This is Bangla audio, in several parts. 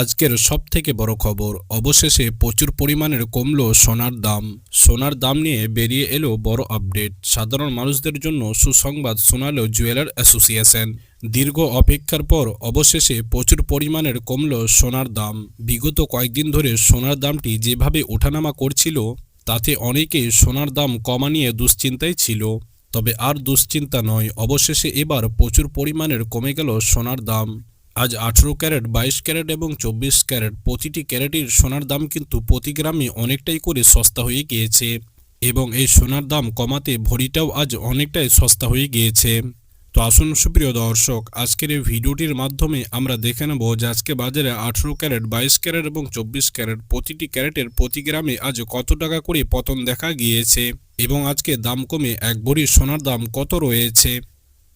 আজকের সব থেকে বড় খবর, অবশেষে প্রচুর পরিমাণের কমলো সোনার দাম। সোনার দাম নিয়ে বেরিয়ে এলো বড় আপডেট। সাধারণ মানুষদের জন্য সুসংবাদ শোনালো জুয়েলার অ্যাসোসিয়েশন। দীর্ঘ অপেক্ষার পর অবশেষে প্রচুর পরিমাণের কমলো সোনার দাম। বিগত কয়েকদিন ধরে সোনার দামটি যেভাবে ওঠানামা করছিল, তাতে অনেকেই সোনার দাম কমা নিয়ে দুশ্চিন্তায় ছিল। তবে আর দুশ্চিন্তা নয়, অবশেষে এবার প্রচুর পরিমাণের কমে গেল সোনার দাম। আজ আঠেরো ক্যারেট, বাইশ ক্যারেট এবং চব্বিশ ক্যারেট প্রতিটি ক্যারেটের সোনার দাম কিন্তু প্রতি গ্রামে অনেকটাই করে সস্তা হয়ে গিয়েছে এবং এই সোনার দাম কমাতে ভরিটাও আজ অনেকটাই সস্তা হয়ে গিয়েছে। তো আসুন সুপ্রিয় দর্শক, আজকের এই ভিডিওটির মাধ্যমে আমরা দেখে নেব যে আজকে বাজারে আঠেরো ক্যারেট, বাইশ ক্যারেট এবং চব্বিশ ক্যারেট প্রতিটি ক্যারেটের প্রতি গ্রামে আজ কত টাকা করে পতন দেখা গিয়েছে এবং আজকে দাম কমে এক ভরি সোনার দাম কত রয়েছে?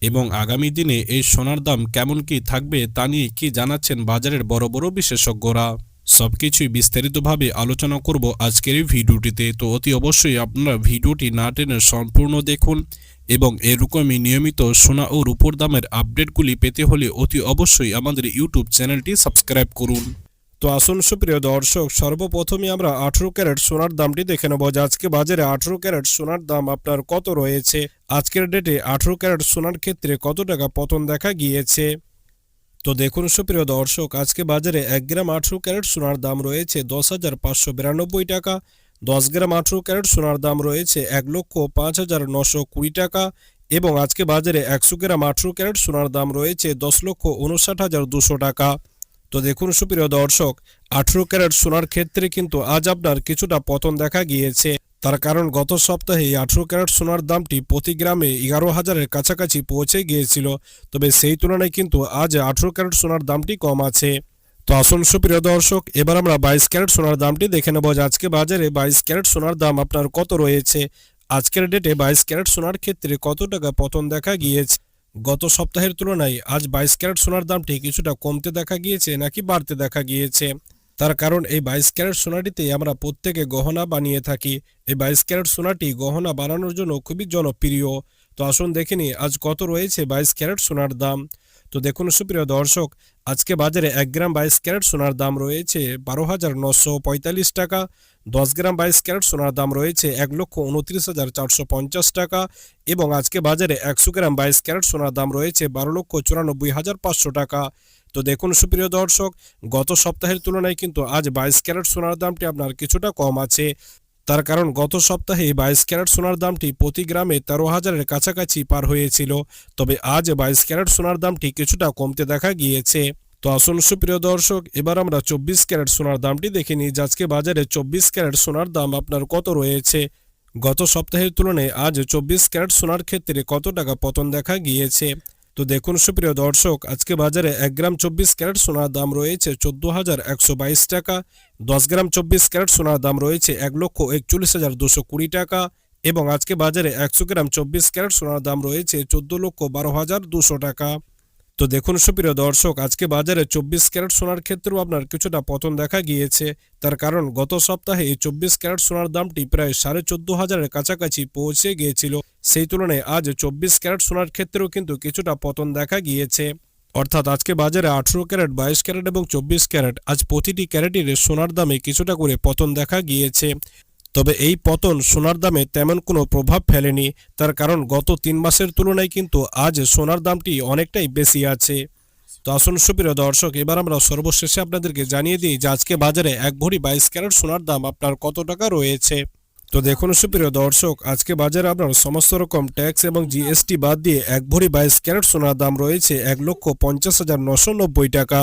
এবং আগামী দিনে এই সোনার দাম কেমন কি থাকবে তা নিয়ে কি জানাচ্ছেন বাজারের বড় বড় বিশেষজ্ঞরা। সবকিছুই বিস্তারিতভাবে আলোচনা করব আজকের এই ভিডিওটিতে। তো অতি অবশ্যই আপনারা ভিডিওটি না টেনে সম্পূর্ণ দেখুন এবং এরকমই নিয়মিত সোনা ও রূপোর দামের আপডেটগুলি পেতে হলে অতি অবশ্যই আমাদের ইউটিউব চ্যানেলটি সাবস্ক্রাইব করুন। তো আসুন, সুপ্রিয় দর্শক সর্বপ্রথমে আমরা আঠেরো ক্যারেট সোনার দামটি দেখে নেব যে আজকে বাজারে আঠেরো ক্যারেট সোনার দাম আপনার কত রয়েছে? আজকের ডেটে আঠেরো ক্যারেট সোনার ক্ষেত্রে কত টাকা পতন দেখা গিয়েছে? তো দেখুন, সুপ্রিয় দর্শক, আজকে বাজারে এক গ্রাম আঠেরো ক্যারেট সোনার দাম রয়েছে দশ হাজার পাঁচশো বিরানব্বই টাকা। দশ গ্রাম আঠেরো ক্যারেট সোনার দাম রয়েছে এক লক্ষ পাঁচ হাজার নশো কুড়ি টাকা এবং আজকে বাজারে একশো গ্রাম আঠেরো ক্যারেট সোনার দাম রয়েছে দশ লক্ষ উনষাট হাজার দুশো টাকা। তো দেখুন সুপ্রিয় দর্শক, আঠেরো ক্যারেট সোনার ক্ষেত্রে কিন্তু আজ আপনার কিছুটা পতন দেখা গিয়েছে। তার কারণ গত সপ্তাহে আঠেরো ক্যারেট সোনার দামটি প্রতি গ্রামে এগারো হাজারের কাছাকাছি পৌঁছে গিয়েছিল। তবে সেই তুলনায় কিন্তু আজ আঠেরো ক্যারেট সোনার দামটি কম আছে। তো আসুন সুপ্রিয় দর্শক, এবার আমরা বাইশ ক্যারেট সোনার দামটি দেখে নেব যে আজকে বাজারে বাইশ ক্যারেট সোনার দাম আপনার কত রয়েছে। আজকের ডেটে বাইশ ক্যারেট সোনার ক্ষেত্রে কত টাকা পতন দেখা গিয়েছে? গত সপ্তাহের তুলনায় আজ বাইশ ক্যারেট সোনার দামটি কিছুটা কমতে দেখা গিয়েছে নাকি বাড়তে দেখা গিয়েছে। তার কারণ, এই বাইশ ক্যারেট সোনাটিতে আমরা প্রত্যেকে গহনা বানিয়ে থাকি। এই বাইশ ক্যারেট সোনাটি গহনা বানানোর জন্য খুবই জনপ্রিয়। তো আসুন দেখিনি আজ কত রয়েছে বাইশ ক্যারেট সোনার দাম। তো দেখুন সুপ্রিয় দর্শক, আজকে বাজারে এক গ্রাম বাইশ ক্যারেট সোনার দাম রয়েছে বারো হাজার নশো পঁয়তাল্লিশ টাকা। দশ গ্রাম বাইশ ক্যারেট সোনার দাম রয়েছে এক লক্ষ উনত্রিশ হাজার চারশো পঞ্চাশ টাকা এবং আজকে বাজারে একশো গ্রাম বাইশ ক্যারেট সোনার দাম রয়েছে বারো লক্ষ চুরানব্বই হাজার পাঁচশো টাকা। তো দেখুন সুপ্রিয় দর্শক, গত সপ্তাহের তুলনায় কিন্তু আজ বাইশ ক্যারেট সোনার দামটি আপনার কিছুটা কম আছে। তার কারণ গত সপ্তাহে বাইশ ক্যারেট সোনার দামটি প্রতি গ্রামে তেরো হাজারের কাছাকাছি পার হয়েছিল, তবে আজ বাইশ ক্যারেট সোনার দামটি কিছুটা কমতে দেখা গিয়েছে। তো আসুন সুপ্রিয় দর্শক, এবার আমরা চব্বিশ ক্যারেট সোনার দামটি দেখে নিই আজকে বাজারে চব্বিশ ক্যারেট সোনার দাম আপনার কত রয়েছে? গত সপ্তাহের তুলনায় আজ চব্বিশ ক্যারেট সোনার ক্ষেত্রে কত টাকা পতন দেখা গিয়েছে? তো দেখুন, সুপ্রিয় দর্শক, আজকে বাজারে এক গ্রাম চব্বিশ ক্যারেট সোনার দাম রয়েছে চোদ্দ হাজার একশো বাইশ টাকা, দশ গ্রাম চব্বিশ ক্যারেট সোনার দাম রয়েছে এক লক্ষ একচল্লিশ হাজার দুশো কুড়ি টাকা এবং আজকে বাজারে একশো গ্রাম চব্বিশ ক্যারেট সোনার দাম রয়েছে চোদ্দ লক্ষ বারো হাজার দুশো টাকা। তো দেখুন সুপ্রিয় দর্শক, আজকে বাজারে চব্বিশ ক্যারেট সোনার ক্ষেত্রেও আপনার কিছুটা পতন দেখা গিয়েছে। তার কারণ গত সপ্তাহে এই চব্বিশ ক্যারেট সোনার দামটি প্রায় সাড়ে চোদ্দ হাজারের কাছাকাছি পৌঁছে গিয়েছিল। সেই তুলনায় আজ চব্বিশ ক্যারেট সোনার ক্ষেত্রেও কিন্তু কিছুটা পতন দেখা গিয়েছে। অর্থাৎ আজকে বাজারে আঠেরো ক্যারেট, বাইশ ক্যারেট এবং চব্বিশ ক্যারেট, আজ প্রতিটি ক্যারেটের সোনার দামে কিছুটা করে পতন দেখা গিয়েছে। তবে এই পতন সোনার দামে তেমন কোনো প্রভাব ফেলেনি। তার কারণ গত তিন মাসের তুলনায় কিন্তু আজ সোনার দামটি অনেকটাই বেশি আছে। তো আসুন সুপ্রিয় দর্শক, এবার আমরা সর্বশেষে আপনাদেরকে জানিয়ে দিই যে আজকে বাজারে এক ভরি বাইশ ক্যারেট সোনার দাম আপনার কত টাকা রয়েছে। তো দেখুন সুপ্রিয় দর্শক, আজকে বাজারে আপনার সমস্ত রকম ট্যাক্স এবং জিএসটি বাদ দিয়ে এক ভরি বাইশ ক্যারেট সোনার দাম রয়েছে এক লক্ষ পঞ্চাশ হাজার নশো নব্বই টাকা।